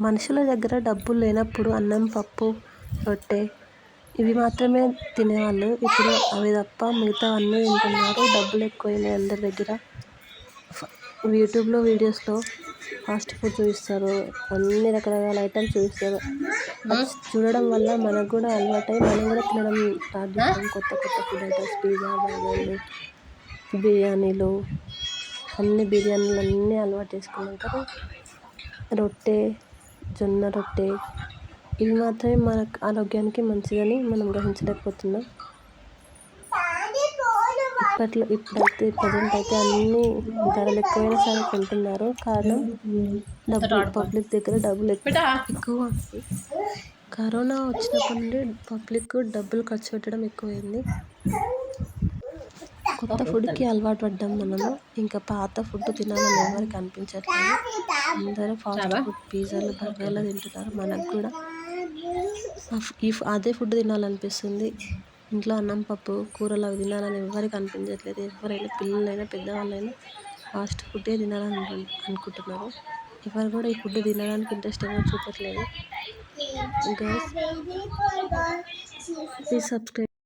మనుషుల దగ్గర డబ్బులు లేనప్పుడు అన్నం పప్పు రొట్టె ఇవి మాత్రమే తినేవాళ్ళు. ఇప్పుడు అవి తప్ప మిగతా అన్నీ తింటున్నారు డబ్బులు ఎక్కువైనాయి అందరి దగ్గర. యూట్యూబ్లో వీడియోస్లో ఫాస్ట్ ఫుడ్ చూపిస్తారు. అన్ని రకరకాల ఐటమ్స్ చూపిస్తారు. చూడడం వల్ల మనకు కూడా అలవాటై మనం కూడా తినడం స్టార్ట్ చేస్తాం కొత్త కొత్త ఫుడ్ ఐటమ్స్ పిజ్జా బర్గర్లు బిర్యానీలు అన్ని బిర్యానీలు అన్నీ అలవాటు చేసుకున్నాక రొట్టె జొన్న రొట్టె ఇవి మాత్రమే మన ఆరోగ్యానికి మంచిదని మనం గ్రహించలేకపోతున్నాం. ఇప్పట్లో ఇప్పుడైతే ప్రజెంట్ అయితే అన్నీ ధరలు ఎక్కువైనా సరే కొంటున్నారు. కారణం డబ్బులు పబ్లిక్ దగ్గర డబ్బులు ఎక్కువ కరోనా వచ్చినప్పటి నుండి పబ్లిక్ డబ్బులు ఖర్చు పెట్టడం ఎక్కువైంది. కొత్త ఫుడ్కి అలవాటు పడ్డాం మనము. ఇంకా పాత ఫుడ్ తినాలని ఎవరికి అనిపించట్లేదు. అందరూ ఫాస్ట్ ఫుడ్ పిజ్జాలు బర్గర్లు తింటున్నారు. మనకు కూడా ఈ అదే ఫుడ్ తినాలనిపిస్తుంది. ఇంట్లో అన్నం పప్పు కూరలు అవి తినాలని ఎవరికి అనిపించట్లేదు. ఎవరైనా పిల్లలైనా పెద్దవాళ్ళైనా ఫాస్ట్ ఫుడ్డే తినాలని అనుకుంటున్నారు. ఎవరు కూడా ఈ ఫుడ్ తినడానికి ఇంట్రెస్ట్ ఎవరు చూపట్లేదు. Guys please subscribe